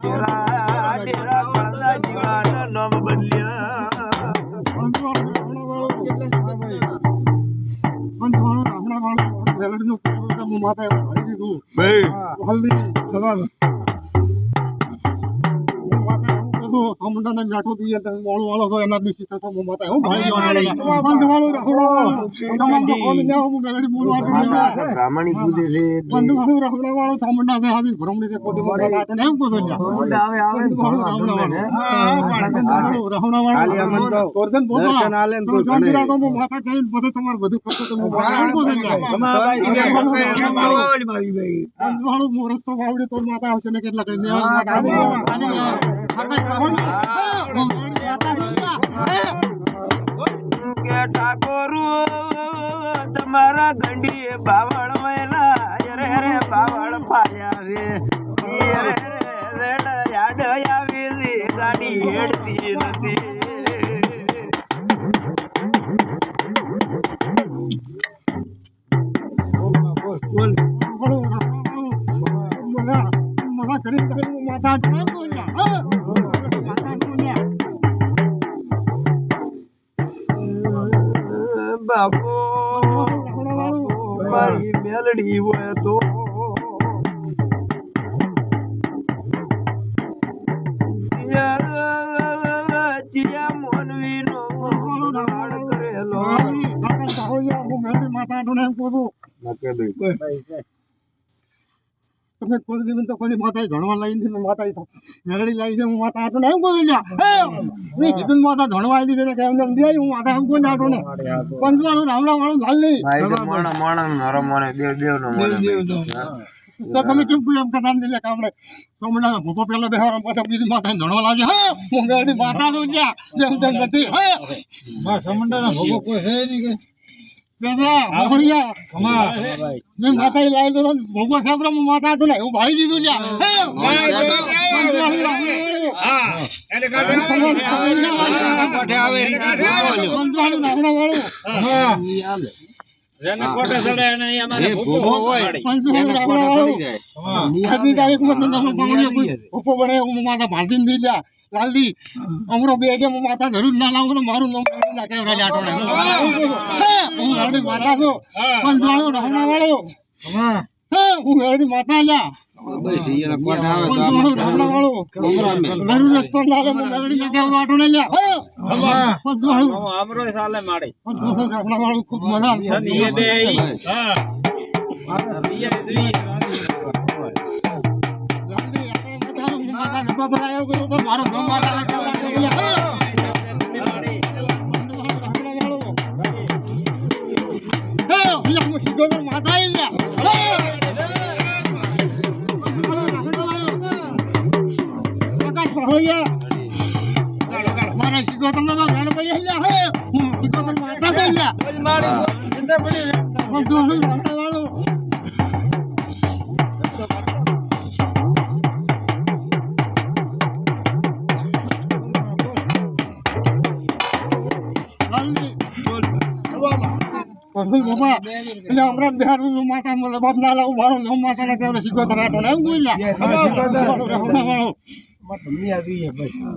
ડેરા ડેરા પડદા જીવાના નામ બદલ્યા ભાઈ બ્રાહ્મણી પૂજે છે દર્શન આલે ને તો ઘણે. માથા કઈ બધું તમારે બધું કરતો તો હું માથા એમ બોલું વાળું મુહૂર્ત તો વાવડે તો માતા આવશે ને કેટલા કઈ કે ઠાકોરુ તમારા ગંડીએ બાવળ વેલા રે રે, બાવળ પાયા રે રે રે યાડ આવેલી ગાડી હેડતી નથી. બાપુ મારી મેલડી હોય તો. કરેલો માતા તમે કોઈ દિવસ તો કોઈ માતા ધણવા લાવી છે માતા મેલડી લાવી છે હું માતા આટો એમ કહું મેં કીધું ને માતા ધણવા આવી છે કે એમને એમ દે હું માતા એમ કોઈ આટો ને પંચવાળું રામડા વાળું લાલ નહીં. મોણા મોણા નરમ દેવ દેવ નો તો તમે ચૂપ એમ કદા ને લે કામડે સોમડા ભૂપો પેલો બેહાર પછી બીજી માતા ધણવા લાવજો. હે! હું મેલડી માતા નું જ્યાં જેમ તેમ નથી. હે! સમંડા ભૂપો કોઈ છે નહીં કે. બેસરા ભગણિયા મેં માતા લાવી તો ભોગો સાહેબ હું માતા આટો ને હું ભાઈ દીધું જ્યાં હે. પંચવાળું રામડા વાળું જેને કોટે ચડે એને અમારે ભૂખો હોય આજની તારીખમાં તો તમે પાણી ઉપો બને હું માતા ભાંધી ને દીધા લાલદી અમરો બે છે હું માતા જરૂર ના લાવું તો મારું નામ કાઢી નાખે એવડા જાટોડે હું. લાલડી માતા છું. પંચવાળું રામડા વાળો. હું. લાલડી માતા લ્યા. પંચવાળું રામડા વાળો. જરૂર રસ્તો ના લે હું લાલડી નાખે એવડો લ્યા. દુઈ લાલડી આપણે માતા હું. માતા નફા ભરાયો કર્યો તો મારો હમણાં બિહાર માતા બાપ ના લાવું મારો નામ માતા ના કેવડે શીખો તરાટો ને એમ કોઈ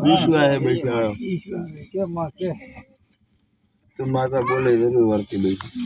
વિશ્વાસે બેસાડો તો માતા બોલે જરૂર વર્તી બેસી